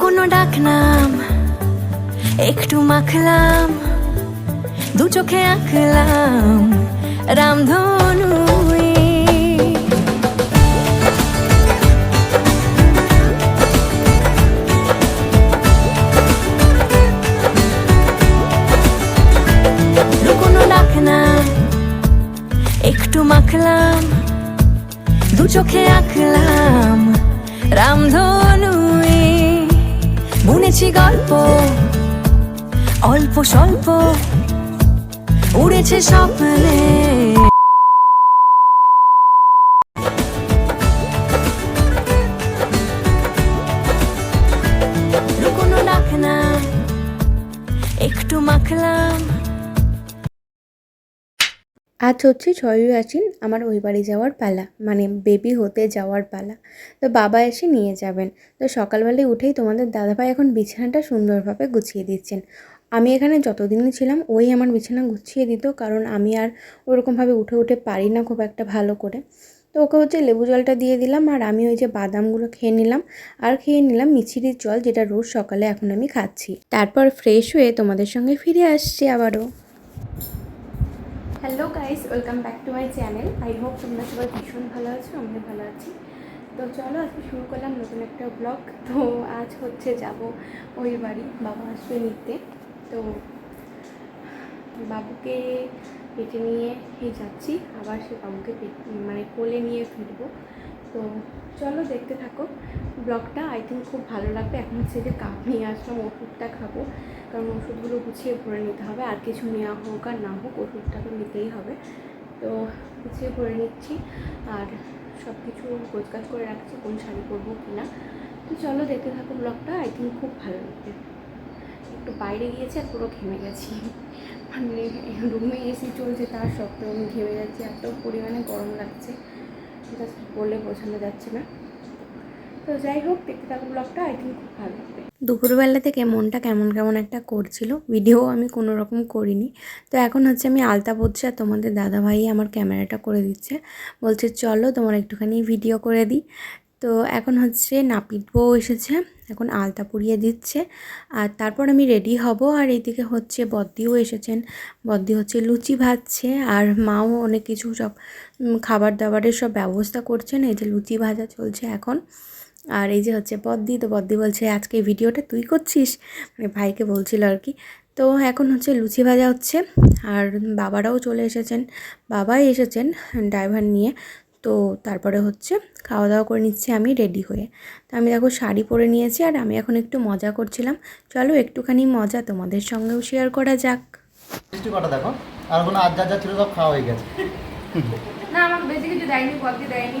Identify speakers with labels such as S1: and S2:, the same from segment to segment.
S1: লুকোনো ডাক নাম একটু মাখলাম, দু চোখে আঁকলাম রামধনু একটু মাখলাম, দু চোখে আঁকলাম রামধনু বুনেছি গল্প অল্প স্বল্প উড়েছে স্বপ্নে। একটু মাখলাম।
S2: আজ হচ্ছে ছয়ই আশ্বিন, আমার ওই বাড়ি যাওয়ার পালা মানে বেবি হতে যাওয়ার পালা। তো বাবা এসে নিয়ে যাবেন। তো সকালবেলায় উঠেই তোমাদের দাদাভাই এখন বিছানাটা সুন্দরভাবে গুছিয়ে দিচ্ছেন। আমি এখানে যতদিন ছিলাম, ওই আমার বিছানা গুছিয়ে দিত, কারণ আমি আর ওরকমভাবে উঠে উঠে পারি না খুব একটা ভালো করে। তো ওকে হচ্ছে লেবু জলটা দিয়ে দিলাম, আর আমি ওই যে বাদামগুলো খেয়ে নিলাম, আর খেয়ে নিলাম মিছিরির জল, যেটা রোজ সকালে এখন আমি খাচ্ছি। তারপর ফ্রেশ হয়ে তোমাদের সঙ্গে ফিরে আসছি আবারও। Hello guys welcome back to my channel I hope তোমরা সবাই ভীষণ ভালো আছো, আমিও ভালো আছি। তো চলো, আজকে শুরু করলাম নতুন একটা ব্লগ তো আজ হচ্ছে যাব ওই বাড়ি, বাবা আসবে নিতে। তো বাবুকে পেটে নিয়ে যাচ্ছি, আবার সে বাবুকে মানে কোলে নিয়ে ফিরবো। তো চলো দেখতে থাকো। ব্লগটা আই থিঙ্ক খুব ভালো লাগবে। এখন হচ্ছে যে কাপ নিয়ে আসলাম, ওষুধটা খাব। কারণ ওষুধগুলো গুছিয়ে ভরে নিতে হবে। আর কিছু নেওয়া হোক আর না হোক, ওষুধটা তো নিতেই হবে। তো গুছিয়ে ভরে নিচ্ছি। আর সব কিছু গোছগাছ করে রাখছি, কোন শাড়ি পরবো কি না। তো চলো দেখতে থাকো ব্লগটা। আই থিঙ্ক খুব ভালো লাগবে। একটু বাইরে গিয়েছি আর পুরো ঘেমে গেছি। মানে রুমে এসি চলছে, তার সত্ত্বেও আমি ঘেমে যাচ্ছি। এত পরিমাণে গরম লাগছে। জাস্ট বলে বোঝানো যাচ্ছে না। তো যাই হোক, দেখতে থাকো ব্লগটা আই থিঙ্ক খুব ভালো লাগবে দুপুরবেলা থেকে মনটা কেমন কেমন একটা করছিল, ভিডিও আমি কোনো রকম করিনি। তো এখন হচ্ছে আমি আলতা পড়ছি আর তোমাদের দাদাভাই আমার ক্যামেরাটা করে দিচ্ছে। বলছে, চলো তোমার একটুখানি ভিডিও করে দিই। তো এখন হচ্ছে নাপিত বউ এসেছে, এখন আলতা পরিয়ে দিচ্ছে। আর তারপর আমি রেডি হব আর এইদিকে হচ্ছে বদ্দিও এসেছেন। বদ্দি হচ্ছে লুচি ভাজছে আর মাও অনেক কিছু সব খাবার দাবারের সব ব্যবস্থা করছেন। এই যে লুচি ভাজা চলছে এখন। আর এই যে হচ্ছে বদ্দি তো বদ্দি বলছে আজকে ভিডিওটা তুই করছিস? মানে ভাইকে বলছিল আর কি। তো এখন হচ্ছে লুচি ভাজা হচ্ছে। আর বাবারাও চলে এসেছেন। বাবাই এসেছেন ড্রাইভার নিয়ে। তো তারপরে হচ্ছে খাওয়া দাওয়া করে নিচ্ছি আমি রেডি হয়ে। তো আমি দেখো শাড়ি পরে নিয়েছি আর আমি এখন একটু মজা করছিলাম। চলো একটুখানি মজা তোমাদের সঙ্গেও শেয়ার করা যাক।
S3: দেখো? আর আর যা যা ছিল সব খাওয়া হয়ে গেছে।
S2: না আমার বেশি কিছু দেয়নি বদ্দি দেয়নি।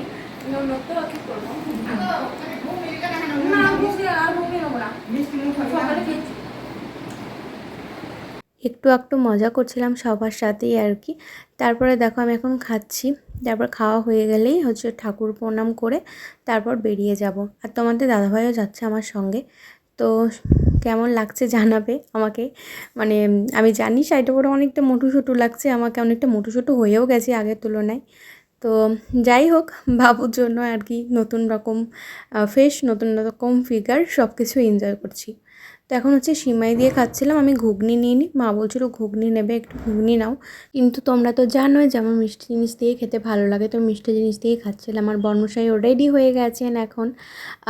S2: একটু একটু মজা করছিলাম সবার সাথেই আর কি। তারপরে দেখো, আমি এখন খাচ্ছি। তারপর খাওয়া হয়ে গেলেই হচ্ছে ঠাকুর প্রণাম করে তারপর বেরিয়ে যাব। আর তোমাদের দাদাভাইও যাচ্ছে আমার সঙ্গে। তো কেমন লাগছে জানাবে আমাকে। মানে আমি জানি শাড়িটা পরে অনেকটা মোটু ছোটো লাগছে, আমাকে অনেকটা মোটু ছোটো হয়েও গেছে আগের তুলনায়। তো যাই হোক, বাবুর জন্য আর কি নতুন রকম ফেস নতুন রকম ফিগার সব কিছু এনজয় করছি। তো এখন হচ্ছে সিমাই দিয়ে খাচ্ছিলাম, আমি ঘুগনি নিয়ে নিই মা বলছিল, ঘুগনি নেবে, একটু ঘুগনি নাও। কিন্তু তোমরা তো জানোই যে আমার মিষ্টি জিনিস দিয়ে খেতে ভালো লাগে, তো মিষ্টি জিনিস দিয়েই খাচ্ছিলাম। আর বর্মশাইও রেডি হয়ে গেছেন এখন।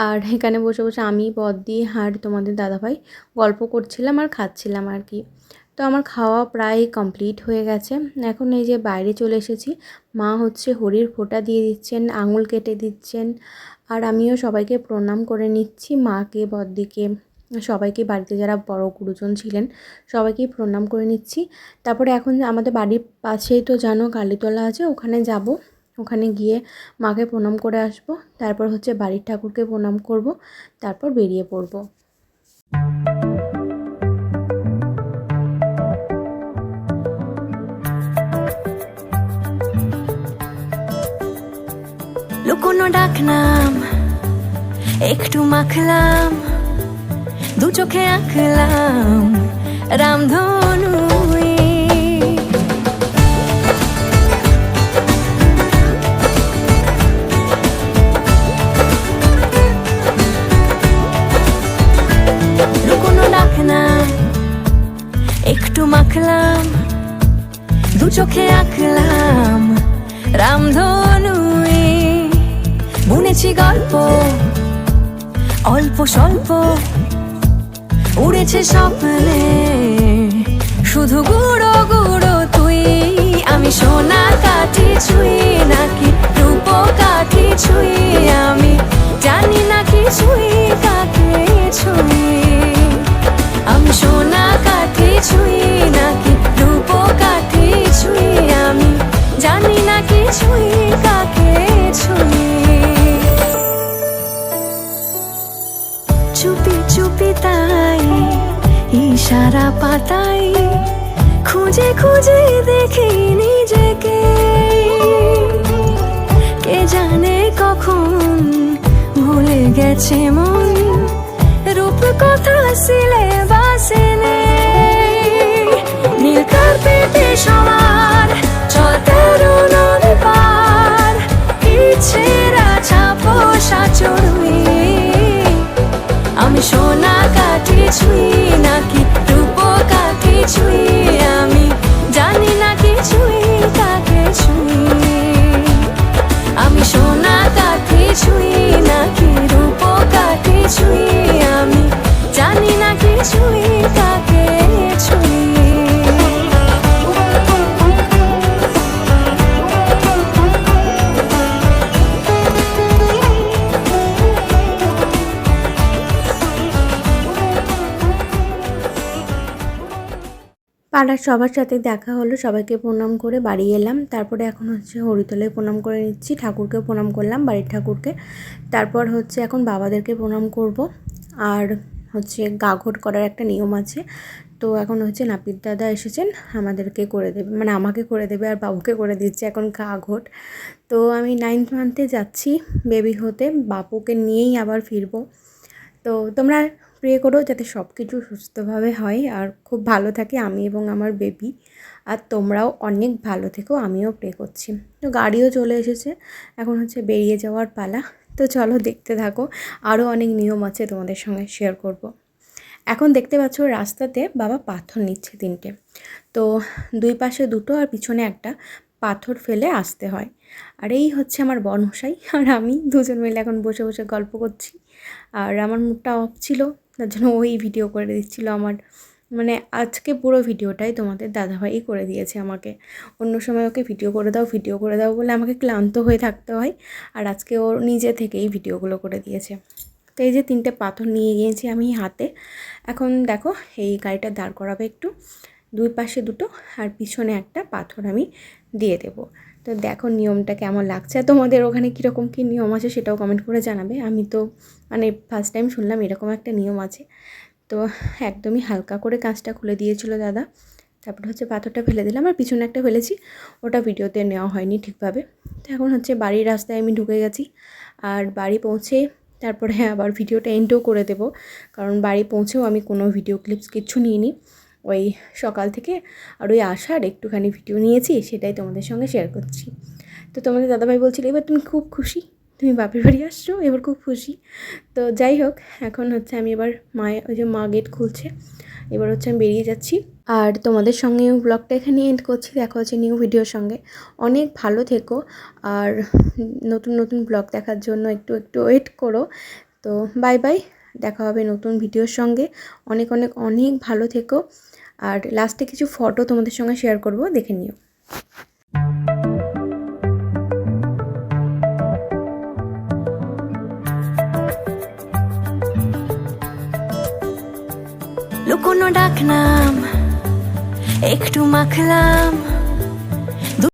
S2: আর এখানে বসে বসে আমি বদ দিয়ে আর তোমাদের দাদাভাই গল্প করছিলাম আর খাচ্ছিলাম আর কি। তো আমার খাওয়া প্রায় কমপ্লিট হয়ে গেছে। এখন এই যে বাইরে চলে এসেছি, মা হচ্ছে হরির ফোঁটা দিয়ে দিচ্ছেন, আঙুল কেটে দিচ্ছেন আর আমিও সবাইকে প্রণাম করে নিচ্ছি। মাকে, বদ্দিকে, সবাইকে বাড়িতে যারা বড় গুরুজন ছিলেন, সবাইকেই প্রণাম করে নিচ্ছি। তারপরে এখন আমাদের বাড়ির পাশেই তো জানো কালীতলা আছে, ওখানে যাব। ওখানে গিয়ে মাকে প্রণাম করে আসব। তারপর হচ্ছে বাড়ির ঠাকুরকে প্রণাম করব। তারপর বেরিয়ে পড়ব।
S1: কোনো ডাক নাম একটু মাখলাম, দু চোখে আঁকলাম রামধনু একটু মাখলাম, দু চোখে আঁকলাম রামধনু বুনেছি গল্প, অল্প স্বল্প। উড়েছে স্বপ্নে, শুধু গুঁড়ো গুঁড়ো তুই। আমি সোনা কাঠি ছুঁই, নাকি রূপ কাঠি ছুঁই? আমি জানি না কি ছুঁই কাকে ছুঁই। ইশারা পাতাই খুঁজে খুঁজে দেখি নিজেকে। কে জানে কখন ভুলে গেছে মন রূপ কথা সিলে নেই। নীল কার্পেটে সোনা কাঠি ছুঁই
S2: পাড়ার সবার সাথে দেখা হলো, সবাইকে প্রণাম করে বাড়ি এলাম। তারপরে এখন হচ্ছে হরিতলায় প্রণাম করে নিচ্ছি, ঠাকুরকে প্রণাম করলাম, বাড়ির ঠাকুরকে। তারপর হচ্ছে এখন বাবাদেরকে প্রণাম করব। আর হচ্ছে গাঘট করার একটা নিয়ম আছে। তো এখন হচ্ছে নাপিত দাদা এসেছেন, আমাদেরকে করে দেবে মানে আমাকে করে দেবে আর বাবুকে করে দিচ্ছে এখন গাঘট। তো আমি নাইন্থ মান্থে যাচ্ছি বেবি হতে বাপুকে নিয়েই আবার ফিরবো। তো তোমরা প্রে করো যাতে সব কিছু সুস্থভাবে হয় আর খুব ভালো থাকে আমি এবং আমার বেবি আর তোমরাও অনেক ভালো থেকো, আমিও প্রে করছি। তো গাড়িও চলে এসেছে, এখন হচ্ছে বেরিয়ে যাওয়ার পালা। তো চলো দেখতে থাকো আরও অনেক নিয়ম আছে তোমাদের সঙ্গে শেয়ার করব। এখন দেখতে পাচ্ছ রাস্তাতে বাবা পাথর নিচ্ছে তিনটে। তো দুই পাশে দুটো আর পিছনে একটা পাথর ফেলে আসতে হয়। আর এই হচ্ছে আমার বনমশাই, আর আমি দুজন মিলে এখন বসে বসে গল্প করছি। আর আমার মুখটা অফ ছিল তার জন্য ওই ভিডিও করে দিচ্ছিল আমার। মানে আজকে পুরো ভিডিওটাই তোমাদের দাদাভাই করে দিয়েছে আমাকে। অন্য সময় ওকে ভিডিও করে দাও ভিডিও করে দাও বলে আমাকে ক্লান্ত হয়ে থাকতে হয় আর আজকে ওর নিজে থেকেই ভিডিওগুলো করে দিয়েছে। তো এই যে তিনটে পাথর নিয়ে গিয়েছি আমি হাতে। এখন দেখো এই গাড়িটা দাঁড় করাবে একটু। দুই পাশে দুটো আর পিছনে একটা পাথর আমি দিয়ে দেবো। তো দেখো নিয়মটা কেমন লাগছে। তোমাদের ওখানে কীরকম কী নিয়ম আছে সেটাও কমেন্ট করে জানাবে। আমি তো মানে ফার্স্ট টাইম শুনলাম এরকম একটা নিয়ম আছে। তো একদমই হালকা করে কাঁচটা খুলে দিয়েছিল দাদা। তারপর হচ্ছে পাথরটা ফেলে দিলাম আর পিছনে একটা ফেলেছি। ওটা ভিডিওতে নেওয়া হয়নি ঠিকভাবে। তো এখন হচ্ছে বাড়ির রাস্তায় আমি ঢুকে গেছি। আর বাড়ি পৌঁছে তারপরে আবার ভিডিওটা এন্ডও করে দেবো। কারণ বাড়ি পৌঁছেও আমি কোনো ভিডিও ক্লিপস কিচ্ছু নিইনি। ওই সকাল থেকে আর ওই আসার একটুখানি ভিডিও নিয়েছি, সেটাই তোমাদের সঙ্গে শেয়ার করছি। তো তোমাদের দাদাভাই বলছিল, এবার তুমি খুব খুশি, তুমি বাপের বাড়ি আসছো, এবার খুব খুশি। তো যাই হোক, এখন হচ্ছে আমি এবার মায়ের ওই যে মা গেট খুলছে, এবার হচ্ছে আমি বেরিয়ে যাচ্ছি। আর তোমাদের সঙ্গে ব্লগটা এখানে এন্ড করছি, দেখা হচ্ছে নিউ ভিডিওর সঙ্গে। অনেক ভালো থেকো, আর নতুন নতুন ব্লগ দেখার জন্য একটু একটু ওয়েট করো। তো বাই বাই দেখা হবে নতুন ভিডিওর সঙ্গে। অনেক অনেক অনেক ভালো থেকো। আর লাস্টে কিছু ফটো তোমাদের সঙ্গে শেয়ার করব, দেখে নিও।
S1: লুকোনো ডাকনাম, একটু মাখলাম।